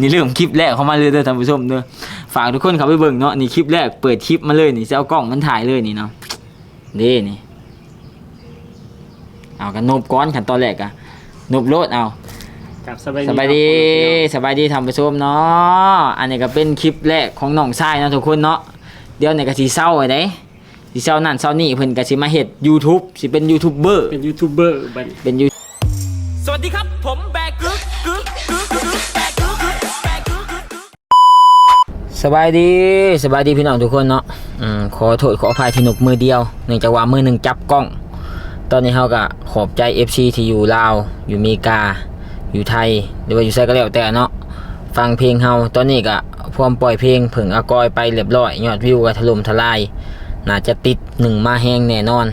นี่เรื่องคลิปแรกเข้ามาเลยเด้อท่านผู้ชมเด้อฝากทุกคนเข้าไปเบิ่งเนาะนี่คลิปแรกเปิดคลิปมาเลยนี่จะเอากล้องมันถ่ายเลยนี่เนาะนี่นี่เอากันนบก้อนขันตอนแรกอะนบโลดเอากับสบายสบายดีสบายดีทำไปชมเนาะอันนี้ก็เป็นคลิปแรกของน้องชายเนาะทุกคนเนาะเดี๋ยวเนี่ยก็สิเศร้าไอ้เด้สิเศร้านั่นเศร้านี่เพิ่นก็สิมาเฮ็ด YouTube สิเป็นยูทูบเบอร์เป็นยูทูบเบอร์บัดนี้เป็นยู สบายดีสบายดีพี่น้องทุกคนเนาะอืมขอโทษขออภัยที่หนุกมือเดียวเนื่องจากว่ามือหนึ่งจับกล้อง ตอนนี้เฮาก็ขอบใจ FC ที่อยู่ลาว อยู่เมกา อยู่ไทยหรือว่าอยู่ไสก็แล้วแต่เนาะฟังเพลงเฮาตอนนี้ก็พร้อมปล่อยเพลงเพิ่งอากอยไปเรียบร้อยยอดวิวก็ถล่มทลายน่าจะติดหนึ่งมาแห้งแน่นอน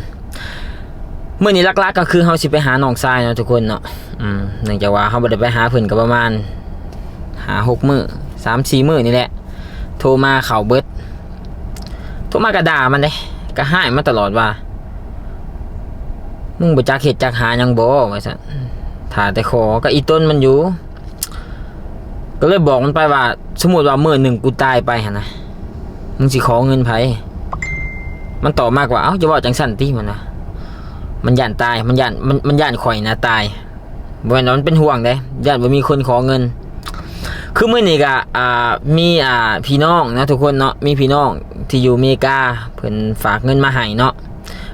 เมื่อนี้ลักๆก็คือเฮาสิไปหาน้องทรายเนาะทุกคนเนาะอืมเนื่องจากว่าเฮาบ่ได้ไปหาเพิ่นก็ประมาณหาหกมือสามสี่มือนี่แหละ ทรมาเขาเบิดโทรมากระด่ามันเด้ก็ให้มาตลอดว่า มึงบ่จักเฮ็ดจักหายังบ่ว่าซั่นถ้าแต่ขอก็อีต้นมันอยู่ ก็เลยบอกมันไปว่า สมมติว่าเมื้อหนึ่งกูตายไปหั่นะมึงสิขอเงินไผมันตอบมากกว่าเอ้าจะว่าจังสั่นติมันนะมันย่านตายมันย่านมันมันย่านข่อยนะตายบ่แม่นว่ามันเป็นห่วงเด้ย่านบ่มีคนขอเงิน คือเมื้อนี้ก็อ่ามีอ่าพี่น้องนะทุกคนเนาะมีพี่น้องที่อยู่อเมริกาเพิ่นฝากเงินมาให้เนาะ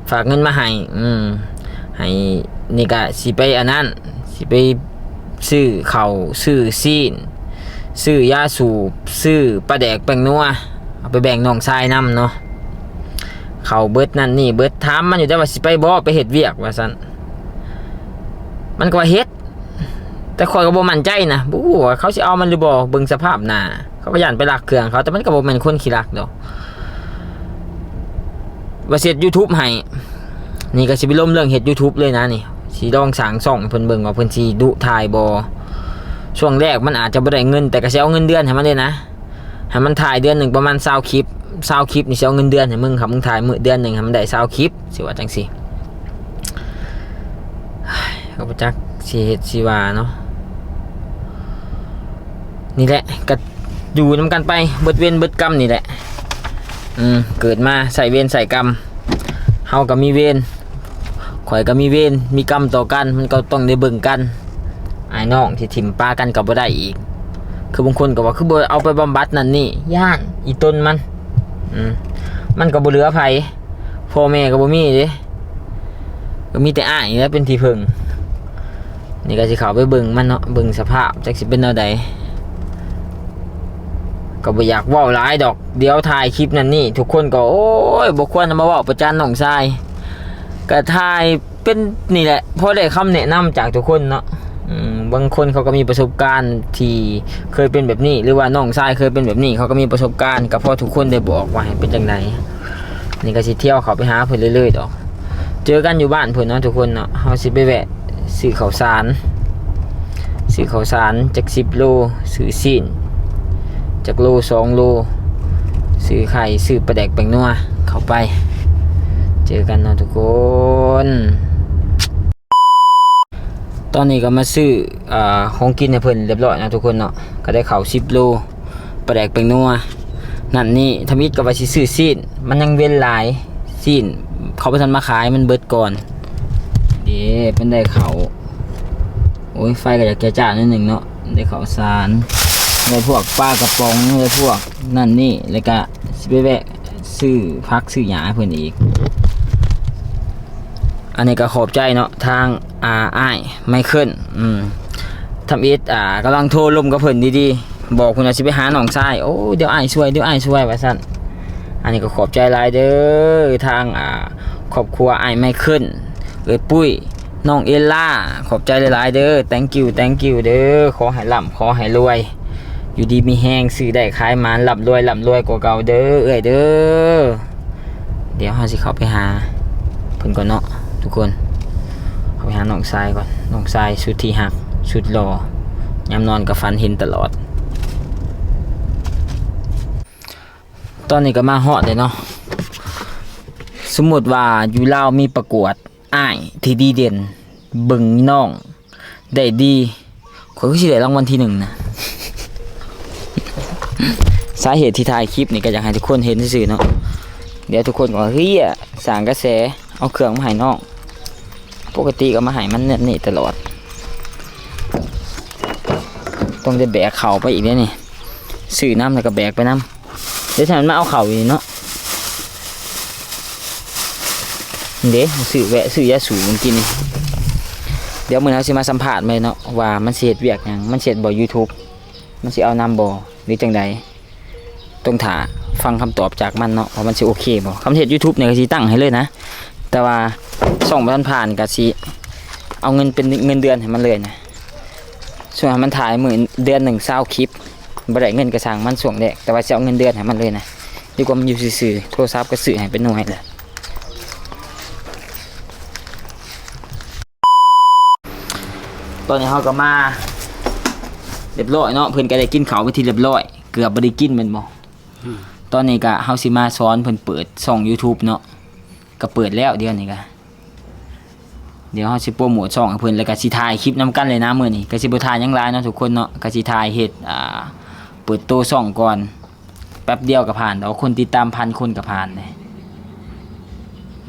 ฝากเงินมาให้อืมให้นี่ก็สิไปอันนั้นสิไปซื้อเข้าซื้อซีนซื้อยาสูบซื้อปลาแดกแป้งนัวเอาไปแบ่งน้องชายนํเนาะเขาเบิดนั่นนี่เบิดถามมันอยู่แต่ว่าสิไปบ่ไปเฮ็ดเวียกว่าซั่นมันก็ว่าเฮ็ด แต่ข่อยก็บ่มั่นใจนะบ่ฮู้ว่าเขาสิเอามันหรือบ่เบิ่งสภาพหน้าเขาก็ย่านไปลักเครื่องเขาแต่มันก็บ่แม่นคนขี้ลักดอกว่าเสิเฮ็ด YouTube ให้นี่ก็สิไปล้มเรื่องเฮ็ด YouTube เลยนะนี่สิลองสร้างช่องเพิ่นเบิ่งว่าเพิ่นสิดุถ่ายบ่ช่วงแรกมันอาจจะบ่ได้เงิน แต่ก็สิเอาเงินเดือนให้มันเลยนะให้มันถ่ายเดือนหนึ่งประมาณ20คลิปเศร้าคลิปนี่สิเอาเงินเดือนให้มึงครับมึงถ่ายมือเดือนหนึ่งให้มันได้เศร้าคลิปสิว่าจังสิก็บ่จักสิเฮ็ดสิว่าเนาะ นี่แหละก็อยู่นํกันไปเบิดเวรเบิดกรรมนี่แหละอืมเกิดมาใส่เวรใส่กรรมเฮาก็มีเวรข่อยก็มีเวรมีกรรมต่อกันมันก็ต้องได้เบิ่งกันไอ้น้องที่ถิ่มปลากันก็บ่ได้อีก คือบางคนก็ว่าคือบ่เอาไปบำบัดนั่นนี่ย่านอีต้นมันอืมมันก็บ่เหลือไผพ่อแม่ก็บ่มีเด้ก็มีแต่อ้ายนี่แหละเป็นที่พึ่งนี่ก็สิเข้าไปเบิ่งมันเนาะเบิ่งสภาพจักสิเป็นแนวใด ก็บ่อยากเว้าหลายดอก เดี๋ยวถ่ายคลิปนั่นนี่ทุกคนก็โอ้ยบ่ควรมาเว้าประจานน้องชายก็ถ่ายเป็นนี่แหละเพอได้คำแนะนำจากทุกคนเนาะบางคนเขาก็มีประสบการณ์ที่เคยเป็นแบบนี้ หรือว่าน้องชายเคยเป็นแบบนี้ เขาก็มีประสบการณ์ก็พอทุกคนได้บอกว่าเป็นจังไดนี่ก็สิเที่ยวเขาไปหาเพิ่นเรื่อยๆดอก เจอกันอยู่บ้านเพิ่นเนาะทุกคนเนาะเฮาสิไปแวะซื้อข้าวสารซื้อข้าวสารจัก10โลซื้อซีน จักโล2โลซื้อไข่ซื้อปลาแดกแปงนัวเข้าไป เจอกันนะทุกคน ตอนนี้ก็มาซื้ออ่าของกินให้เพิ่นเรียบร้อยนะทุกคนเนาะก็ได้เข้าว10โลปลาแดกแปงนัวนั่นนี่ทมิดก็ว่าสิซื้อซีนมันยังเว้นหลายซีนเขาไปทันมาขายมันเบิดก่อนเดี๋ยวเป็นได้เขาโอ้ยไฟก็อยากแก่จ้านิดหนึ่งเนาะได้เขาสาร ได้พวกปลากระป๋องได้พวกนั่นนี่แล้วก็สิไปแวะซื้อพักซื้อหยาให้เพิ่อนอีก อันนี้ก็ขอบใจเนาะทางอาอ้ายไม่ขึ้นอืมทำอิดอ่ากำลังโทรลมกับเพิ่อนดีๆบอกคุณอาสิไปหาหนองทรายโอ้เดี๋ยวอ้ายช่วยเดี๋ยวอ้ายช่วยว่าซั่นอันนี้ก็ขอบใจหลายเด้อทางอ่าครอบครัวอ้ายไม่ขึ้นเอ้ยปุ้ยน้องเอลล่าขอบใจหลายๆเด้อ thank you thank you เด้อขอให้ร่ำขอให้รวย อยู่ดีมีแห้งซื้อได้ขายมานร่ำรวยร่ำรวยกว่าเก่าเด้อเอ้ยเด้อเดี๋ยวเฮาสิเข้าไปหาเพิ่นก่อนเนาะทุกคนเอาไปหาน้องทรายก่อนน้องทรายสุดที่หักสุดหล่อยามนอนกับฟันเห็นตลอด ตอนนี้ก็มาเหาะเลยเนาะสมมติว่าอยู่ลาวมีประกวดอ้ายที่ดีเด่นบึงน้อง ได้ดีข่อยก็สิได้รางวัลที่หนึ่งนะ สาเหตุที่ถ่ายคลิปนี่ก็อยากให้ทุกคนเห็นซื่อเนาะเดี๋ยวทุกคนก็ว่าเฮ้ยสางกระแสเอาเครื่องมาให้น้อง ปกติก็มาให้มันเนี่ยตลอด ต้องได้แบกเข่าไปอีกเนี่ยนี่ซื้อน้ำแล้วก็แบกไปน้ำเดี๋ยวฉันมาเอาเข่าอีกเนาะเดี๋ยวซื้อแวะซื้อยาสูบกิน เดี๋ยวมือเขาสิมาสัมภาษณ์ไหมเนาะว่ามันเสียดเวียกยังมันเสียดบ่อยูทูบ มันสิเอานำบ่หรือจังใดต้องถาฟังคำตอบจากมันเนาะว่ามันสิโอเคบ่คำเทศยูทูบเนี่ยก็สิตั้งให้เลยนะ แต่ว่าส่องผ่านผ่านก็สิเอาเงินเป็นเงินเดือนให้มันเลยนะส่วนมันถ่ายหมื่นเดือนหนึ่งเศร้าคลิปบ่ได้เงินกระสังมันส่วงแดกแต่ว่าจะเอาเงินเดือนให้มันเลยนะดีกว่ามันอยู่ซื่อๆโทรศัพท์ก็ซื้อให้เป็นหน่วยเลยตอนนี้เขาก็มา เรียบร้อยเนาะเพิ่นก็ได้กินข้าวไปทีเรียบร้อย เกือบบ่ได้กินแมันบ่ตอนนี้ก็เฮาสิมาสอนเพิ่นเปิดช่อง YouTube เนาะก็เปิดแล้วเดี๋ยวนี้ก็เดี๋ยวเฮาสิโปรโมทช่องให้เพิ่นแล้วก็สิถ่ายคลิปนํกันเลยนะมื้อนี้ก็สิบ่ถ่ายหยังหลายเนาะทุกคนเนาะก็สิถ่ายเฮ็ดอ่าเปิดโตวช่องก่อนแป๊บเดียวก็ผ่านดอกคนติดตามพันคนก็ผ่านเลย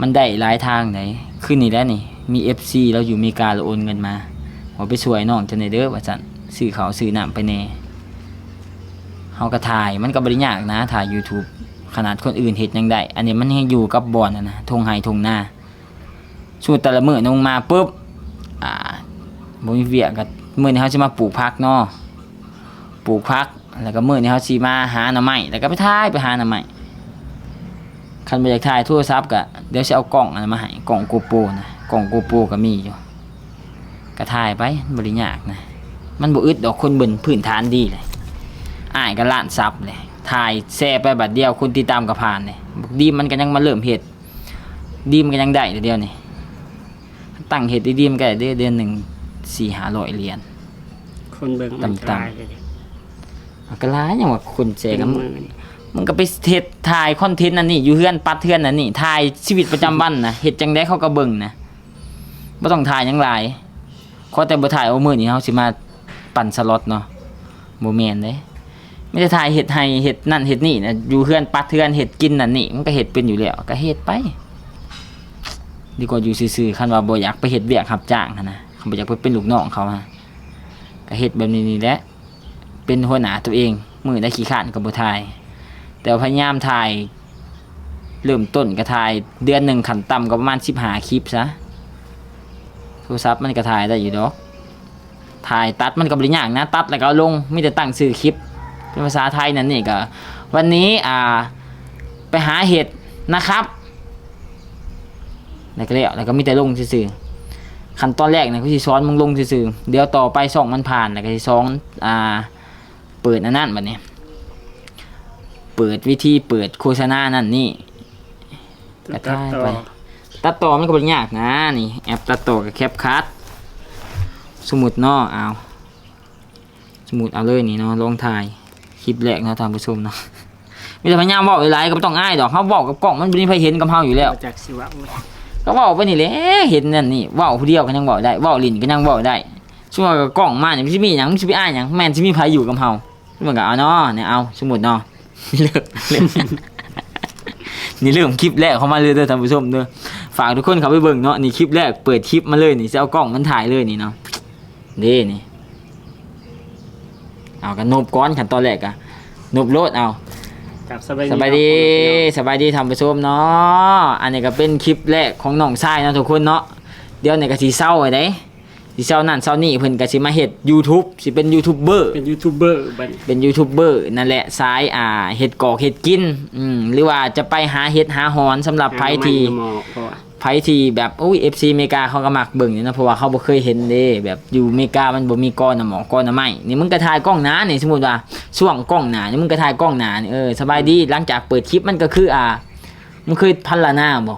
มันได้หลายทางไหนคือนี่แหล้วนี่มี FC แล้วอยู่อเมริกาแล้วโอนเงินมาว่าไปช่วยน้องจังได๋เด้อว่าซั่น ซื้อเขาวซื้อน้ำไปแน่เฮาก็ถ่ายมันก็บ่ได้ยากนะถ่าย YouTube ขนาดคนอื่นเฮ็ดยังได้ อันนี้มันยังอยู่กับบ่อนนะนะทงไห้ทงหน้าสูตรแต่ละมื้อลงมาปุ๊บอ่าบ่มีเวียกก็มื้อนี้เฮาสิมาปลูกผักเนาะปลูกผักแล้วก็มื้อนี้เฮาสิมาหาหน่อไม้แล้วก็ไปถ่ายไปหาหน่อไม้คันบ่อยากถ่ายโทรศัพท์ก็เดี๋ยวสิเอากล้องอันนั้นมาให้กล้อง GoPro นะกล้อง GoPro ก็มีอยู่ก็ถ่ายไปบ่ได้ยากนะ มันบ่อึดดอกคนเบิ่นพื้นฐานดีเลยอ้ายก็ล้านซับเลยถ่ายแชร์ไปบัดเดียวคนติดตามก็ผ่านเลยดีมันก็ยังมาเริ่มเฮ็ดดีมันก็ยังได้เดียวนี่ตั้งเห็ดดีๆมันก็ได้เดือนหนึ่งสี่ห้าร้อยเหรียญคนเบิ่งมันต่ำๆตายเลยมันก็ร้ายอย่างว่าคนเจเป็กันนหมื่นมันก็ไปเฮ็ดถ่ายคอนเทนต์นั่นนี่อยู่เฮือนปัดเฮือนนั่นนี่ถ่ายชีวิตประจำวันนะเฮ็ดจังได๋เขาก็เบิ่งนะบ่ต้องถ่ายหยังหลายขอแต่บ่ถ่ายเอามื้อนี้เฮาสิมา ปั่นสล็อตเนาะบ่แม่นเด้ไม่ได้ถ่ายเฮ็ดให้เฮ็ดนั่นเฮ็ดนี่นะอยู่เฮือนปัดเฮือนเฮ็ดกินนั่นนี่มันก็เฮ็ดเป็นอยู่แล้วก็เฮ็ดไป ดีกว่าอยู่ซื่อๆคันว่าบ่อยากไปเฮ็ดเวียกรับจ้างนะคันบ่อยากไปเป็นลูกน้องเขาฮะก็เฮ็ดแบบนี้นี่แหละเป็นหัวหน้าตัวเองมือได้ขี้ขานก็บ่ถ่าย แต่พยายามถ่ายเริ่มต้นก็ถ่ายเดือนหนึ่งขันต่ำก็ประมาณ15คลิปซะโทรศัพท์มันก็ถ่ายได้อยู่ดอก ถ่ายตัดมันก็บ่ได้ยากนะตัดแล้วก็เอาลงมีแต่ตั้งชื่อคลิป เป็นภาษาไทยนั่นนี่ก็วันนี้อ่าไปหาเห็ดนะครับแล้วก็แล้วแล้วก็มีแต่ลงซื่อๆขั้นตอนแรกนะก็สิสอนมึงลงซื่อๆเดี๋ยวต่อไปส่องมันผ่านแล้วก็สิสอนอ่าเปิดอันนั้นบัดนี้ เปิดวิธีเปิดโฆษณานั่นนี่กระตัดทายต่อไปตัดต่อมันก็บ่ได้ยากนะนี่แอปตัดต่อกับแคปคัท สมุดเนาะเอาสมุดเอาเลยนี่เนาะลองถ่ายคลิปแรกเนาะท่านผู้ชมเนาะมีแต่พยายามเว้าหลายๆก็บ่ต้องอ้ายดอกเฮาเว้ากับกล้องมันบ่มีใครเห็นกับเฮาอยู่แล้ว มาจากสิวะเว้ยก็เว้าไปนี่แหละเห็นนั่นนี่เว้าผู้เดียวก็ยังเว้าได้เว้าลิ้นก็ยังเว้าได้ช่วงกับกล้องมาเนี่ยมันสิมีหยังมันสิไปอ้ายหยังแม่นสิมีไผอยู่กับเฮามันก็เอาเนาะเนี่ยเอาสมมุติเนาะเลิกเลิกนี่เรื่องคลิปแรกเข้ามาเลยเด้อท่านผู้ชมเด้อฝากทุกคนเข้าไปเบิ่งเนาะนี่คลิปแรกเปิดคลิปมาเลยนี่จะเอากล้องมันถ่ายเลยนี่เนาะเด้นี่เอากันนบก้อนขั้นตอนแรกอะนบโลดเอากับสบายสบายดีสบายดีทำไปชมเนาะอันนี้ก็เป็นคลิปแรกของน้องชายเนาะทุกคนเนาะเดี๋ยวเนี่ยก็สิเศร้าไว้เด้สิเศร้านั่นเศร้านี่เพิ่นก็สิมาเฮ็ด YouTube สิเป็นยูทูบเบอร์เป็นยูทูบเบอร์บัดนี้เป็นยูทูบเบอร์นั่นแหละสายอ่าเฮ็ดกอกเฮ็ดกินอืมหรือว่าจะไปหาเฮ็ดหาหอนสำหรับไผที่ หาหมอเพราะว่าไผที่แบบอุ้ย FC อเมริกาเขาก็มักเบิ่งนี่นะเพราะว่าเขาบ่เคยเห็นเด้แบบอยู่อเมริกามันบ่มีก้อนน่ะหมอก้อนน่ะไม้นี่มึงก็ถ่ายกล้องหน้านี่ยสมมุติว่าช่วงกล้องหนานี่มึงก็ถ่ายกล้องหนานี่เออสบายดีหลังจากเปิดคลิปมันก็คืออ่ามึงเคยพันละหน้าบ่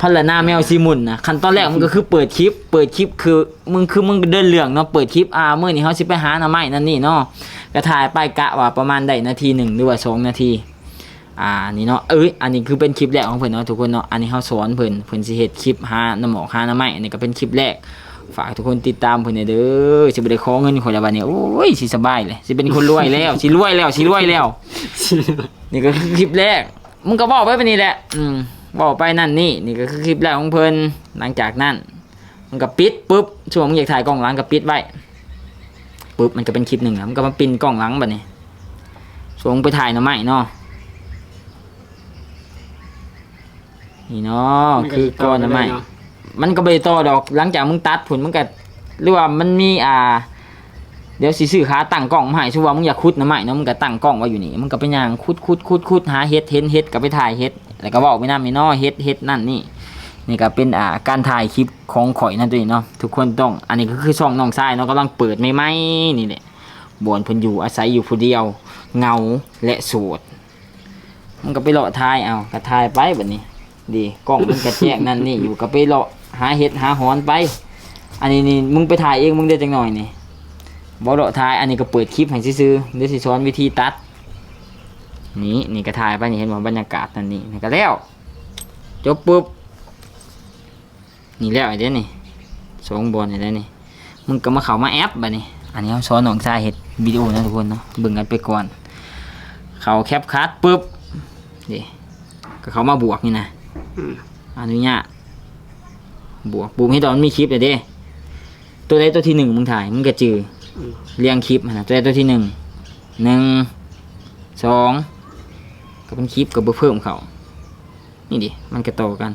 พันละหน้าแมวซีมุนนะขั้นตอนแรกมันก็คือเปิดคลิป เปิดคลิปคือมึงคือมึงเดินเรื่องเนาะเปิดคลิปอ่ามื้อนี้เฮาสิไปหาหน่อไม้นั่นนี่เนาะก็ถ่ายไปกะว่าประมาณได้นาทีหนึ่งหรือว่าสองนาที อ่านี่เนาะเอ้ยอันนี้คือเป็นคลิปแรกของเพิ่นเนาะทุกคนเนาะอันนี้เฮาสอนเพิ่นเพิ่นสิเฮ็ดคลิปหาน้ำหมอกหาน้ำไม้อันนี้ก็เป็นคลิปแรกฝากทุกคนติดตามเพิ่นเด้อสิบ่ได้ขอเงินข่อยละบัดนี้โอ้ยสิสบายเลยสิเป็นคนรวยแล้วสิรวยแล้วสิรวยแล้ว นี่ก็คือคลิปแรกมึงก็บอกไปแบบนี้แหละ อืมบอกไปนั่นนี่นี่ก็คือคลิปแรกของเพิ่นหลังจากนั้นมันก็ปิดปุ๊บช่วงมึงอยากถ่ายกล้องหลังก็ปิดไว้ปุ๊บมันก็เป็นคลิปหนึ่งอะมันก็มาปินกล้องหลังแบบนี้ช่วงมึงไปถ่ายหน่อไม้เนาะ นี่เนาะคือก้อนหน่อไม้มันก็ไปต่อดอกหลังจากมึงตัดผลมันก็หรือว่ามันมีอ่า เดี๋ยวสิซื้อขาตั้งกล้องมาให้ชัวามึงอยากคุดนะไม่เนาะมึงก็ตั้งกล้องไว้อยู่นี่มึงก็ไปย่างคุดคุดคุดคุดหาเฮ็ดเห็นเฮ็ดก็ไปถ่ายเฮ็ดแล้วก็บอกไม่น่าไม่น้อเฮ็ดเฮ็ดนั่นนี่นี่ก็เป็นอ่าการถ่ายคลิปของข่อยนั่นตัวนี้เนาะทุกคนต้อง อันนี้ก็คือช่องน้องชายเนาะกำลังเปิดใหม่ๆนี่แหละบอนเพิ่นอยู่อาศัยอยู่ผู้เดียวเหงาและโสดมันก็ไปเลาะถ่ายเอาก็ถ่ายไปแบบนี้ ดีกล้องมันกระแจกนั่นนี่อยู่ก็ไปเลาะหาเฮ็ดหาหอนไป อันนี้นี่มึงไปถ่ายเองมึงได้จังหน่อยนี่บอดท้ายอันนี้ก็เปิดคลิปให้ซื้อเดี๋ยวสิสอนวิธีตัด นี่นี่ก็ถ่ายไปนี่เห็นว่าบรรยากาศนั่นนี่นี่ก็แล้วจบปุ๊บนี่แล้วไอ้เด้นี่สองบอลไอ้เด้นี่มึงก็มาเข้ามาแอปบัดนี้อันนี้เขาสอนหนองชายเห็ดวิดีโอนะทุกคนเนาะเบิ่งกันไปก่อน เขาแคปคัดปุ๊บนี่ก็เขามาบวกนี่นะ อืมอนุญาตบวกบวกให้ตอนมีคลิปเลยเด้ ตัวใดตัวที่หนึ่งมึงถ่ายมึงก็จืออืมเรียงคลิปหั่นนะตัวใดตัวที่หนึ่งหนึ่งสองก็เป็นคลิปกับเพิ่มเขานี่ดิมันก็ต่อกัน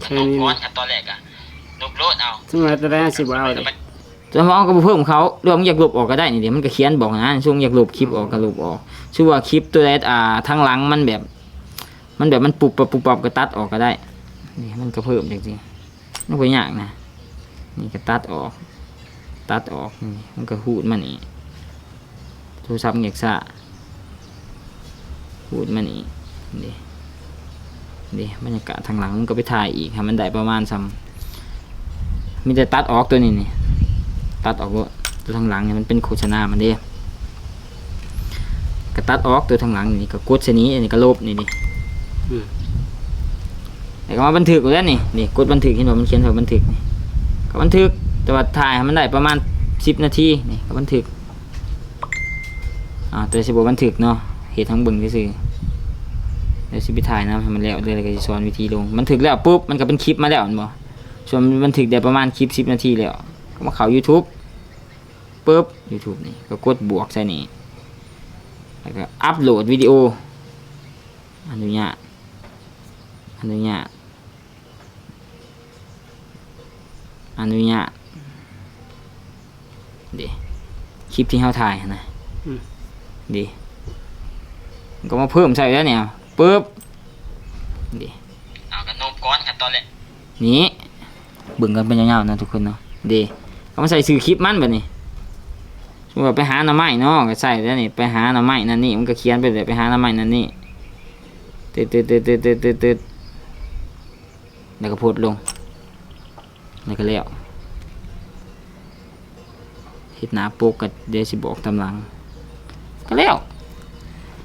แค่นี้นะตอนแรกอะลบโลดเอาซึ่งเราจะได้สิบเอาเลยจะมาเอากับเพิ่มเขาเรื่องมึงอยากลบออกก็ได้นี่เดี๋ยวมันก็เขียนบอกนะช่วงอยากลบคลิปออกก็ลบออกชื่อว่าคลิปตัวใดอ่าทางหลังมันแบบ มันแบบมันปุบปับปุบปับก็ตัดออกก็ได้ นี่มันก็เพิ่มจริงๆมันก็ยากนะ นี่ก็ตัดออก ตัดออกนี่มันก็หูดมันนี่โทรศัพท์อยากซะหูดมันนี่นี่นี่บรรยากาศทางหลังมันก็ไปถ่ายอีกให้มันได้ประมาณซ้ำมีแต่ตัดออกตัวนี้นี่ตัดออกว่าตัวทางหลังเนี่ยมันเป็นโฆษณามันเด้ก็ตัดออกตัวทางหลังนี่ก็กดเสนี้อันนี้ก็ลบนี่ดิอืม แต่ก็มาบันทึกกูแล้วนี่นี่กดบันทึกเห็นว่ามันเขียนว่าบันทึกนี่ก็บันทึกแต่ว่าถ่ายให้มันได้ประมาณสิบนาทีนี่ก็บันทึกอ่าแต่สิบบันทึกเนาะเหตุทั้งบึงซื่อเดี๋ยวสิไปถ่ายนะให้มันแล้วเดี๋ยวเราก็จะสอนวิธีลงบันทึกแล้วปุ๊บมันก็เป็นคลิปมาแล้วมันบ่ส่วนบันทึกได้ประมาณคลิปสิบนาทีแล้วก็มาเข้า YouTube ปุ๊บ YouTube นี่ก็กดบวกใส่นี่แล้วก็อัปโหลดวิดีโออนุญาต อนุญาต อนุญาตเดี๋ยวคลิปที่เขาถ่ายนะอืมเดีมันก็มาเพิ่มใส่แล้วเนี่ยปุ๊บเดี๋ยวเอากันนมก้อนกันตอนแรกนี้เบิ่งกันเป็นยาวๆนะทุกคนเนาะเดี๋ยวเขามาใส่สื่อคลิปมันแบบนี้สมมติว่าไปหาหน่อไม้เนาะก็ใส่แล้วนี่ไปหาหน่อไม้นั่นนี่มันก็เขียนไปเลยไปหาหน่อไม้นั่นนี่ตืดตืดตืดตืดตืดตืดตืด แล้วก็โพดลงแล้วก็แล้วเฮ็ดหนาปกก็เดี๋ยวสิบอกตำหลัง ก็แล้ว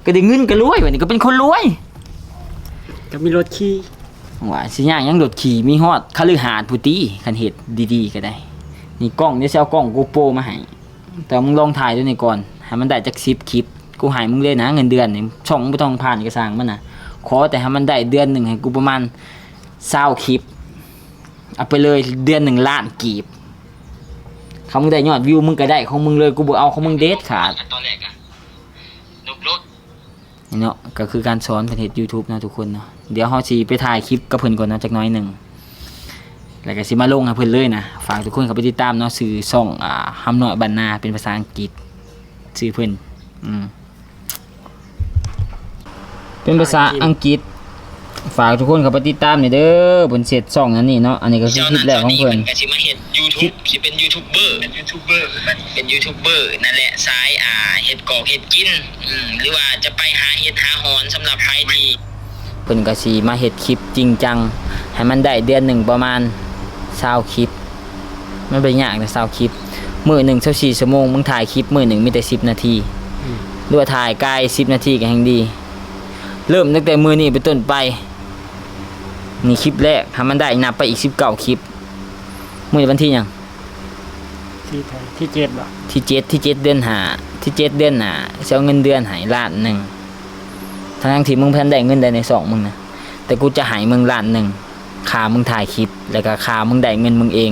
ก็ได้เงินก็รวยแบบนี้ก็เป็นคนรวยก็มีรถขี่ว่าสิย่างยังโดดขี่มีฮอดคฤหาสน์ผู้ตีคันเฮ็ดดีๆก็ได้ นี่กล้องเดี๋ยวสิเอากล้อง GoPro มาให้แต่มึงลองถ่ายดูนี่ก่อนให้มันได้จัก10คลิปกูให้มึงเลยนะเงินเดือนนี่ช่องบ่ต้องผ่านเอกสารมันน่ะขอแต่ให้มันได้เดือนหนึงให้กูประมาณ 20คลิป เอาไปเลยเดือนหนึ่งล้านกีบเขามึงได้ยอดวิวมึงก็ได้ของมึงเลยกูบ่เอาของมึงเด็ดขาดตอนแรกอะนุกรถนี่เนาะก็คือการสอนประเทศ YouTube นะทุกคนเนาะเดี๋ยวเฮาสิไปถ่ายคลิปกับเพิ่นก่อนเนาะจักหน้อยหนึงแล้วก็สิมาลงให้เพิ่นเลยนะฝากทุกคนเข้าไปติดตามเนาะสื่อช่องอ่าหำน้อยบรรณาเป็นภาษาอังกฤษชื่อเพิ่นอืมเป็นภาษาอังกฤษ ฝากทุกคนเข้าไปติดตามนี่เด้อเพิ่นเสร็จช่องอันนี้เนาะอันนี้ก็คือคลิปแรกของเพิ่นก็สิมาเฮ็ด YouTube สิเป็นยูทูบเบอร์เป็นยูทูบเบอร์เป็นยูทูบเบอร์นั่นแหละสายอ่าเฮ็ดกอกเฮ็ดกินอืมหรือว่าจะไปหาเฮ็ดหาหอนสำหรับใครที่เพิ่นก็สิมาเฮ็ดคลิปจริงจังให้มันได้เดือนหนึ่งประมาณ20คลิปมันเป็นยากนะ20คลิปมื้อหนึ่ง24ชั่วโมงมึงถ่ายคลิปมื้อหนึ่งมีแต่10 นาทีหรือว่าถ่ายกาย10 นาทีก็ยังดี เริ่มตั้งแต่มื้อนี้เป็นต้นไป นี่คลิปแรกให้มันได้นับไปอีก19คลิปมื้อนี้วันที่หยังที่ไทยที่เจ็ดบ่ที่เจ็ดที่เจ็ดเดือนหาที่เจ็ดเดือนหาจะเอาเงินเดือนใหายล้านหนึ่งทั้งที่มึงเพิ่นได้เงินได้ในสองมึงนะแต่กูจะใหายมึงล้านหนึ่งค่ามึงถ่ายคลิปแล้วก็ค่ามึงได้เงินมึงเอง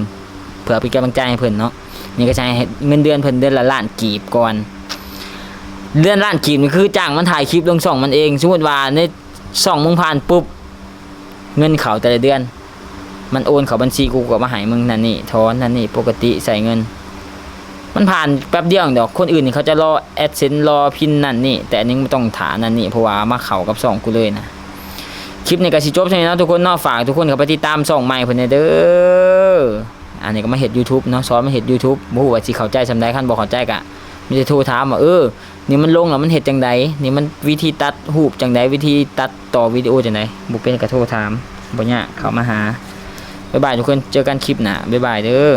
เพื่อเป็นกำลังใจให้เพิ่นเนาะนี่ก็ใช้ให้เงินเดือนเพิ่นเดือนละล้านกีบก่อนเดือนล้านกีบนี่คือจ้างมันถ่ายคลิปลงช่องมันเองสมมติว่าในช่องมึงผ่านปุ๊บ เงินเขาแต่ละเดือน มันโอนเขาบัญชีกูก็มาใหายมึงนั่นนี่ถอนนั่นนี่ปกติใส่เงิน มันผ่านแป๊บเดียวเดี๋ยวคนอื่นนี่เขาจะรอแอดเซนรอพินนั่นนี่แต่อันนี้ไม่ต้องถานั่นนี่เพราะว่ามาเข่ากับสองกูเลยนะคลิปนี้ก็สิจบใช่ไหมนะทุกคนนอกฝากทุกคนเขาไปติดตามส่องใหม่เพิ่อนเด้ออันนี้ก็มาเฮ็ด YouTube เนาะสอนมาเฮ็ด YouTube บ่ฮู้ว่าสิเข้าใจซำใดคันบ่เข้าใจก็ มีแต่โทรถามว่าเออ นี่มันลงแล้วมันเห็ดจังไดนี่มันวิธีตัดหูปจังไดวิธีตัดต่อวิดีโอจังไดบุเป็นกระโทรถามบ่ยากเข้ามาหาบ๊ายบายทุกคนเจอกันคลิปหน้าบ๊ายบายเด้อ